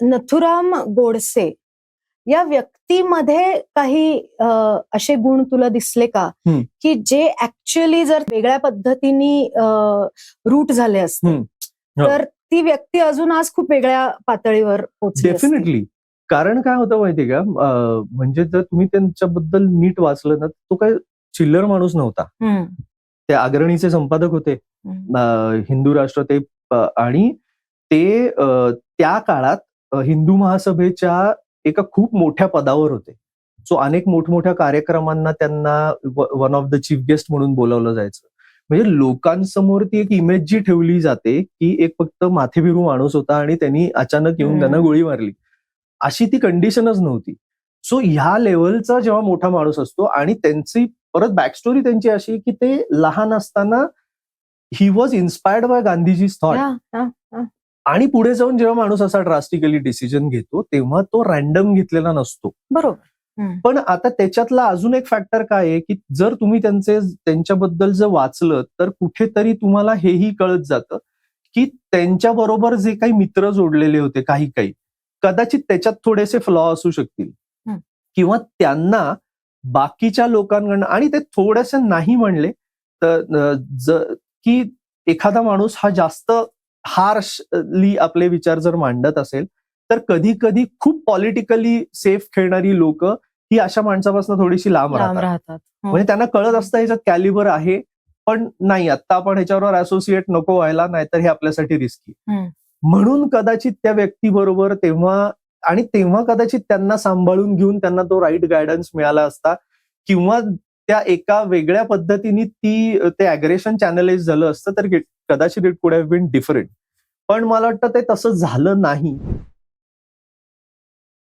नथुराम गोडसे या व्यक्तीमध्ये काही असे गुण तुला दिसले का. की जे ऍक्च्युअली जर वेगळ्या पद्धतीने रूट झाले असते. हो. तर ती व्यक्ती अजून आज खूप वेगळ्या पातळीवर पोहोचली. डेफिनेटली कारण काय होतं माहितीये का म्हणजे जर तुम्ही त्यांच्याबद्दल नीट वाचलं ना तो काय चिल्लर माणूस नव्हता ते अग्रणीचे संपादक होते हिंदू राष्ट्र ते आणि ते त्या काळात हिंदू महासभेच्या एका खूप मोठ्या पदावर होते. सो अनेक मोठमोठ्या कार्यक्रमांना त्यांना one of the chief guest म्हणून बोलावलं जायचं. म्हणजे लोकांसमोर ती एक इमेज जी ठेवली जाते की एक फक्त माथेभिरू माणूस होता आणि त्यांनी अचानक येऊन. त्यांना गोळी मारली. अशी ती कंडिशनच नव्हती. सो ह्या लेवलचा जेव्हा मोठा माणूस असतो आणि त्यांची परत बॅकस्टोरी त्यांची अशी की ते लहान असताना he was inspired by Gandhiji thought. आणि पुढे जाऊन जेव्हा माणूस असा ड्रास्टिकली डिसिजन घेतो तेव्हा तो रॅन्डम घेतलेला नसतो बरोबर. पण आता त्याच्यातला अजून एक फॅक्टर काय आहे की जर तुम्ही त्यांचे त्यांच्याबद्दल जर वाचलं तर कुठेतरी तुम्हाला हेही कळत जातं की त्यांच्या बरोबर जे काही मित्र जोडलेले होते काही काही कदाचित त्याच्यात थोडेसे फ्लॉ असू शकतील. किंवा त्यांना बाकीच्या लोकांकडनं आणि ते थोडेसे नाही म्हणले तर की एखादा माणूस हा जास्त हार्शली आपले विचार जर मांडत असेल तर कधी कधी खूप पॉलिटिकली सेफ खेळणारी लोक ही अशा माणसापासून थोडीशी लांब राहतात हो. म्हणजे त्यांना कळत असतं ह्याच्यात कॅलिबर आहे पण नाही आता आपण ह्याच्यावर असोसिएट नको व्हायला नाहीतर हे आपल्यासाठी रिस्की. म्हणून कदाचित त्या व्यक्तीबरोबर तेव्हा आणि तेव्हा कदाचित त्यांना सांभाळून घेऊन त्यांना तो राईट गायडन्स मिळाला असता किंवा त्या एका वेगळ्या पद्धतीने ती ते अग्रेशन चॅनलाइज झालं असतं तर कदाचित इट कुड हॅव बीन डिफरंट पण मला वाटतं ते तसं झालं नाही.